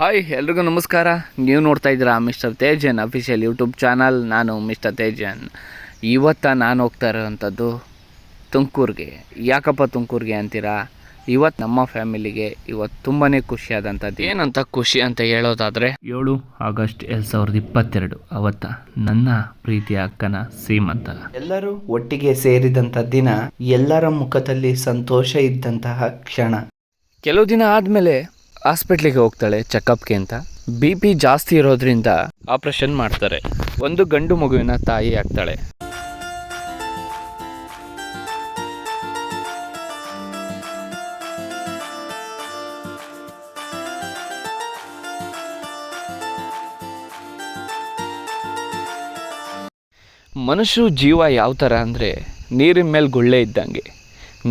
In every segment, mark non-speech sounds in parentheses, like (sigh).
Hi ಎಲ್ರಿಗೂ ನಮಸ್ಕಾರ. ನೀವು ನೋಡ್ತಾ ಇದ್ದೀರಾ mister Tejan official YouTube channel. ನಾನು ಮಿಸ್ಟರ್ ತೇಜನ್. ಇವತ್ತು ನಾನು ಹೋಗ್ತಾ ಇರೋವಂಥದ್ದು ತುಮಕೂರಿಗೆ. ಯಾಕಪ್ಪ ತುಮಕೂರಿಗೆ ಅಂತೀರಾ? ಇವತ್ತು ನಮ್ಮ ಫ್ಯಾಮಿಲಿಗೆ ಇವತ್ತು ತುಂಬಾ ಖುಷಿಯಾದಂಥದ್ದು. ಏನಂತ ಖುಷಿ ಅಂತ ಹೇಳೋದಾದರೆ? ಏಳು ಆಗಸ್ಟ್ ಎರಡು ಸಾವಿರದ ಇಪ್ಪತ್ತೆರಡು. ಅವತ್ತ ನನ್ನ ಪ್ರೀತಿಯ ಅಕ್ಕನ ಸೀಮಂತ ಎಲ್ಲರೂ ಒಟ್ಟಿಗೆ ಸೇರಿದಂಥ ದಿನ ಎಲ್ಲರ ಮುಖದಲ್ಲಿ ಸಂತೋಷ ಇದ್ದಂತಹ ಕ್ಷಣ. ಕೆಲವು ದಿನ ಆದಮೇಲೆ ಹಾಸ್ಪಿಟ್ಲಿಗೆ ಹೋಗ್ತಾಳೆ ಚೆಕಪ್ಗೆ ಅಂತ. ಬಿ ಪಿ ಜಾಸ್ತಿ ಇರೋದ್ರಿಂದ ಆಪ್ರೇಷನ್ ಮಾಡ್ತಾರೆ. ಒಂದು ಗಂಡು ಮಗುವಿನ ತಾಯಿ ಆಗ್ತಾಳೆ. ಮನುಷ್ಯ ಜೀವ ಯಾವ ಥರ ಅಂದರೆ ನೀರಿನ ಮೇಲೆ ಗುಳ್ಳೆ ಇದ್ದಂಗೆ.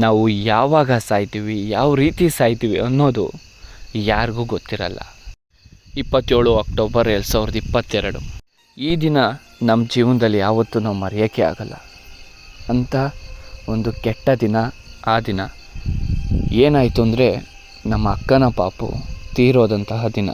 ನಾವು ಯಾವಾಗ ಸಾಯ್ತೀವಿ, ಯಾವ ರೀತಿ ಸಾಯ್ತೀವಿ ಅನ್ನೋದು ಯಾರಿಗೂ ಗೊತ್ತಿರಲ್ಲ. ಇಪ್ಪತ್ತೇಳು ಅಕ್ಟೋಬರ್ ಎರಡು ಸಾವಿರದ ಇಪ್ಪತ್ತೆರಡು. ಈ ದಿನ ನಮ್ಮ ಜೀವನದಲ್ಲಿ ಯಾವತ್ತೂ ನಾವು ಮರೆಯೋಕ್ಕೆ ಆಗಲ್ಲ. ಅಂತ ಒಂದು ಕೆಟ್ಟ ದಿನ, ಆ ದಿನ. ಏನಾಯಿತು ಅಂದರೆ ನಮ್ಮ ಅಕ್ಕನ ಪಾಪು ತೀರೋದಂತಹ ದಿನ.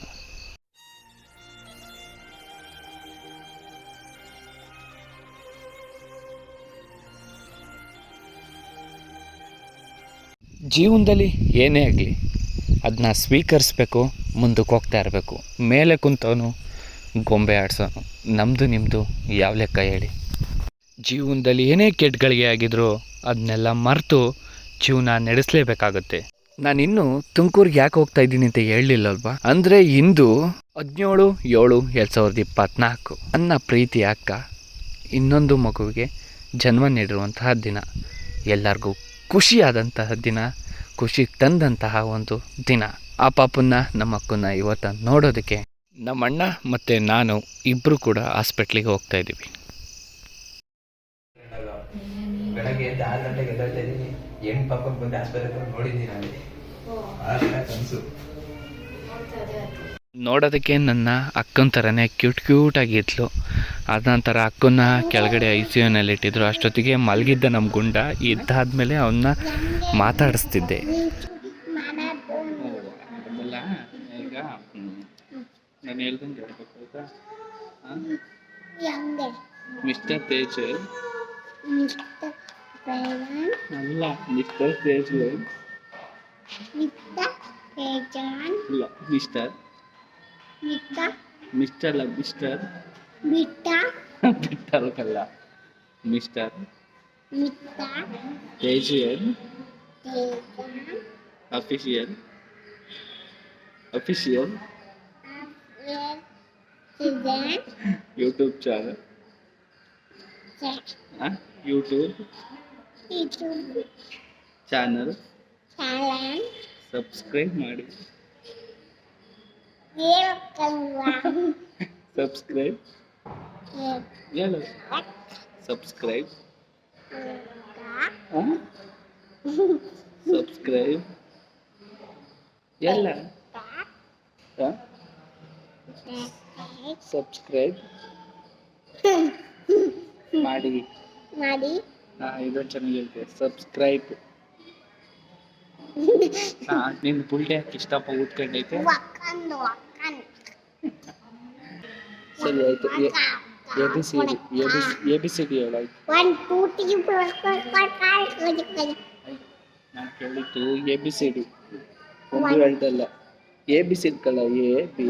ಜೀವನದಲ್ಲಿ ಏನೇ ಆಗಲಿ ಅದನ್ನ ಸ್ವೀಕರಿಸ್ಬೇಕು, ಮುಂದಕ್ಕೆ ಹೋಗ್ತಾ ಇರಬೇಕು. ಮೇಲೆ ಕುಂತವನು ಗೊಂಬೆ ಆಡ್ಸೋನು. ನಮ್ಮದು ನಿಮ್ಮದು ಯಾವ ಲೆಕ್ಕ ಹೇಳಿ. ಜೀವನದಲ್ಲಿ ಏನೇ ಕೆಟ್ಟಗಳಿಗೆ ಆಗಿದ್ರು ಅದನ್ನೆಲ್ಲ ಮರೆತು ಜೀವನ ನಡೆಸಲೇಬೇಕಾಗುತ್ತೆ. ನಾನಿನ್ನು ತುಮಕೂರಿಗೆ ಯಾಕೆ ಹೋಗ್ತಾ ಇದ್ದೀನಿ ಅಂತ ಹೇಳಲಿಲ್ಲಲ್ವಾ? ಅಂದರೆ ಇಂದು ಹದಿನೇಳು, ಏಳು, ಎರಡು ಸಾವಿರದ ಇಪ್ಪತ್ತ್ನಾಲ್ಕು ನನ್ನ ಪ್ರೀತಿ ಅಕ್ಕ, ಇನ್ನೊಂದು ಮಗುವಿಗೆ ಜನ್ಮ ನೀಡಿರುವಂತಹ ದಿನ. ಎಲ್ಲರಿಗೂ ಖುಷಿಯಾದಂತಹ ದಿನ. ಖುಷಿ ತಂದಂತಹ ಒಂದು ದಿನ. ಆ ಪಾಪನ್ನ ನಮ್ಮ ಅಕ್ಕನ್ನ ಇವತ್ತು ನೋಡೋದಕ್ಕೆ ನಮ್ಮ ಅಣ್ಣ ಮತ್ತು ನಾನು ಇಬ್ಬರು ಕೂಡ ಹಾಸ್ಪಿಟ್ಲಿಗೆ ಹೋಗ್ತಾ ಇದ್ದೀವಿ. ಬೆಳಗ್ಗೆ ಎದ್ದು ಆರು ಗಂಟೆಗೆ ಎದ್ದೇಳ್ತಾ ಇದ್ದೀನಿ. ಹೆಣ್ ಪಾಪ ಬಂದು ಆಸ್ಪತ್ರೆ ನೋಡಿದ್ದೀನಿ ಅಲ್ಲಿ ಕನಸು. ನೋಡೋದಕ್ಕೆ ನನ್ನ ಅಕ್ಕನ ಥರನೇ ಕ್ಯೂಟ್ ಕ್ಯೂಟಾಗಿದ್ಲು. ಅದ ನಂತರ ಅಕ್ಕನ ಕೆಳಗಡೆ ಐ ಸಿ ಯುನಲ್ಲಿ ಇಟ್ಟಿದ್ರು. ಅಷ್ಟೊತ್ತಿಗೆ ಮಲಗಿದ್ದ ನಮ್ಮ ಗುಂಡ ಇದ್ದಾದ್ಮೇಲೆ ಅವನ್ನ ಮಾತಾಡಿಸ್ತಿದ್ದೆ. ಮಿಸ್ಟರ್ ತೇಜ್ ಅಲ್ಲ ಮಿಸ್ಟರ್ ತೇಜ್ ಇಲ್ಲ ಮಿಸ್ಟರ್ Mr. ಮಿಸ್ಟರ್ ಅಲ್ಲ mister Mita, ಬಿಟ್ಟಲ್ಲ mister Mita, Tejan Tejan, official official Yes, Tejan, YouTube channel Jack, YouTube YouTube, channel Salam, subscribe ಮಾಡಿ. Yevakalwa, ಸಬ್ಸ್ಕ್ರೈಬ್ ಹೇಳು. ಸಬ್ಸ್ಕ್ರೈಬ್ ಸಬ್ಸ್ಕ್ರೈಬ್ ಎಲ್ಲ. ಸಬ್ಸ್ಕ್ರೈಬ್ ಮಾಡಿ. ಮಾಡಿ. ಹಾ ಇದೊಂದು ಚೆನ್ನಾಗಿ ಹೇಳ್ತೀವಿ ಸಬ್ಸ್ಕ್ರೈಬ್ (laughs) ಹಾ ನಿಂದು ಬುಲ್ಡೆ ಯಾಕೆ ಇಷ್ಟಪ್ಪ Wakan, ಸರಿ ಆಯ್ತು. A A B C D A B C A B C D I one two T ಕಾ ನಾ ಹೇಳ್ತೀವಿ A B C D. B ಹೇಳ್ದಲ್ಲ. ಎ ಬಿ ಸಿ ಡಿ ಕಲ್ಲ ಎ ಬಿ.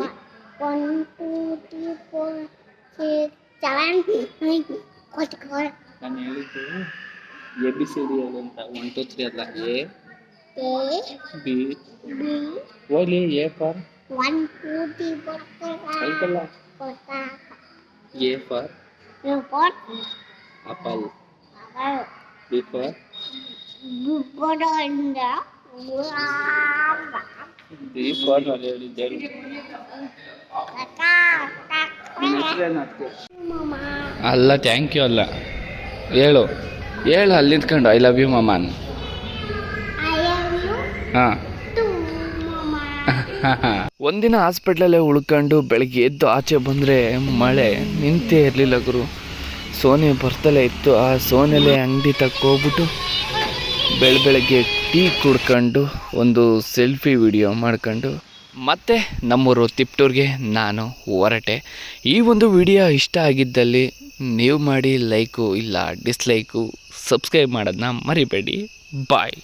ಒನ್ ಟೂ ಟಿ ಫೋ ಕಾಯಿ ಕಟ್ ಕಾ ನಾ ಎ ಬಿ ಸಿ ಡಿ ಅಂತ. ಒನ್ ಟು ತ್ರೀ ಅಲ್ಲ. A B. Oli A for one ಟೋರ್ಟಿ ಬರ್ ಆಯ್ತಲ್ಲ four, A for? For Apple. Apple. B Bugodonda, B for ನಾನು ಹೇಳಿದ್ದೆ Mama, ಅಲ್ಲ ಥ್ಯಾಂಕ್ ಯು ಅಲ್ಲ ಹೇಳು ಹೇಳು ಅಲ್ಲಿ ನಿಂತ್ಕೊಂಡು ಐ ಲವ್ ಯು ಮಮಾನ್ I love you ಹಾಂ. (laughs) ಒಂದಿನ ಹಾಸ್ಪಿಟ್ಲಲ್ಲೇ ಉಳ್ಕೊಂಡು ಬೆಳಗ್ಗೆ ಎದ್ದು ಆಚೆ ಬಂದರೆ ಮಳೆ ನಿಂತೇ ಇರಲಿಲ್ಲ ಗುರು. ಸೋನೆ ಬರ್ತಲೇ ಇತ್ತು. ಆ ಸೋನೆಲೆ ಅಂಗಡಿ ತಕ್ಕೋಗ್ಬಿಟ್ಟು ಬೆಳ ಬೆಳಗ್ಗೆ ಟೀ ಕುಡ್ಕೊಂಡು ಒಂದು ಸೆಲ್ಫಿ ವಿಡಿಯೋ ಮಾಡ್ಕೊಂಡು ಮತ್ತೆ ನಮ್ಮೂರು ತಿಪ್ಟೂರಿಗೆ ನಾನು ಹೊರಟೆ. ಈ ಒಂದು ವಿಡಿಯೋ ಇಷ್ಟ ಆಗಿದ್ದಲ್ಲಿ ನೀವು ಮಾಡಿ ಲೈಕು ಇಲ್ಲ ಡಿಸ್ಲೈಕು ಸಬ್ಸ್ಕ್ರೈಬ್ ಮಾಡೋದನ್ನ ಮರಿಬೇಡಿ. ಬಾಯ್.